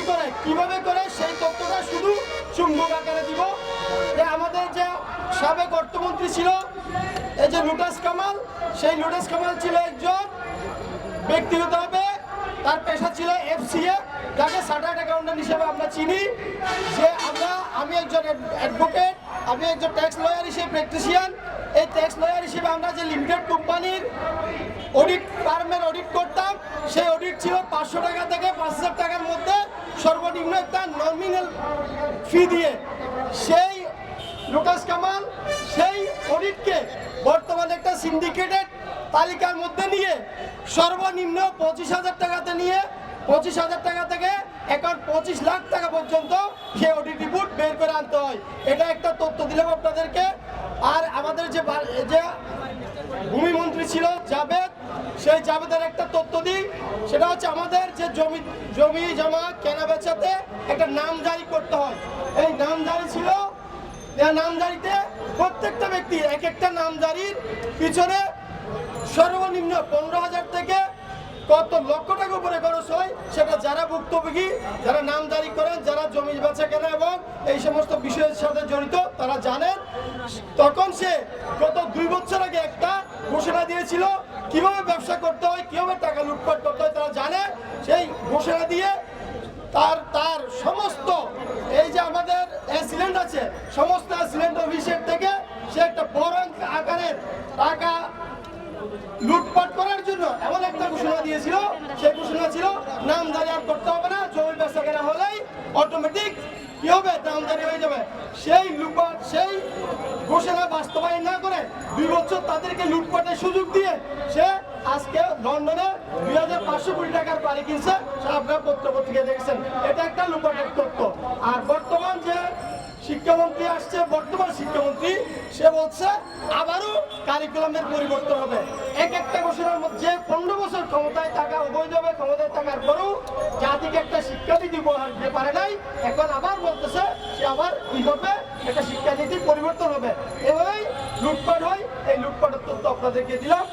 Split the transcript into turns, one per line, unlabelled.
দুর্নীতি করে? কীভাবে করে? সেই তথ্যটা শুধু চুম্বক আকারে দিব। আমাদের যে সাবেক অর্থমন্ত্রী ছিল, এই যে লুটাস কামাল, সেই লুটাস কামাল ছিল একজন ব্যক্তিগতভাবে তার পেশা ছিল এফসিএ, যাকে চার্টার্ড অ্যাকাউন্টেন্ট হিসেবে আমরা চিনি। যে আমরা, আমি একজন অ্যাডভোকেট, আমি একজন ট্যাক্স লয়ার হিসেবে প্র্যাকটিশিয়ান। এই ট্যাক্স লয়ার হিসেবে আমরা যে লিমিটেড কোম্পানির অডিট, ফার্মের অডিট করতাম, সেই একটা নমিনাল ফি দিয়ে সেই লুকাস কামাল, সেই অডিটকে বর্তমানে একটা সিন্ডিকেটেড তালিকার মধ্যে নিয়ে সর্বনিম্ন পঁচিশ হাজার টাকাতে নিয়ে, পঁচিশ হাজার টাকা থেকে এখন পঁচিশ লাখ টাকা পর্যন্ত সে অডিট রিপোর্ট বের করে আনতে হয়। এটা একটা তথ্য দিলাম আপনাদেরকে। আর আমাদের যে যে ভূমিমন্ত্রী ছিল জাভেদ সেই জাভেদের একটা তথ্য দিই, সেটা হচ্ছে আমাদের যে জমি জমি জমা, কেনা বেচাতে একটা নাম জারি করতে হয়। এই নাম জারি ছিল নামজারিতে প্রত্যেকটা ব্যক্তি এক একটা নামজারির পিছনে সর্বনিম্ন পনেরো হাজার থেকে কত লক্ষ টাকা উপরে খরচ হয়, সেটা যারা ভুক্তভোগী, যারা নামজারি করেন, যারা জমি বেচা কেনা এবং এই সমস্ত বিষয়ের সাথে জড়িত তারা জানেন, তখন সে গত দুই বছর আগে একটা ঘোষণা দিয়েছিল, কীভাবে ব্যবসা করতে হয়, কীভাবে টাকা লুটপাট করতে হয়, তারা জানে। সেই ঘোষণা দিয়ে তার তার সমস্ত, এই যে আমাদের অ্যাক্সিডেন্ট আছে, সমস্ত অ্যাক্সিডেন্ট অফিসের থেকে সে একটা বড় আকারের টাকা লুটপাট করার জন্য এমন একটা ঘোষণা দিয়েছিল। সেই ঘোষণা ছিল নামদারি আর করতে হবে না, জমি বেচা কেনা হলেই অটোমেটিক কি হবে? নামদারি হয়ে যাবে। সেই লুটপাট, সেই ঘোষণা বাস্তবায়ন না করে দুই বছর তাদেরকে লুটপাটের সুযোগ দিয়ে সে আজকে লন্ডনে দুই হাজার পাঁচশো কোটি টাকার বাড়ি কিনছে আপনারা পত্র পত্রিকা দেখছেন। এটা একটা লুটপাটের তথ্য। আর বর্তমান যে শিক্ষামন্ত্রী আসছে, বর্তমান শিক্ষামন্ত্রী, সে বলছে আবারও কারিকুলামের পরিবর্তন হবে। এক একটা ঘোষণার মধ্যে পনেরো বছর ক্ষমতায় থাকা, অবৈধভাবে ক্ষমতায় থাকার পরেও জাতিকে একটা উপহার দিতে পারে নাই। এখন আবার কি করবে একটা শিক্ষানীতির পরিবর্তন হবে। এভাবেই লুটপাট হয় এই লুটপাটের তথ্য আপনাদেরকে দিলাম।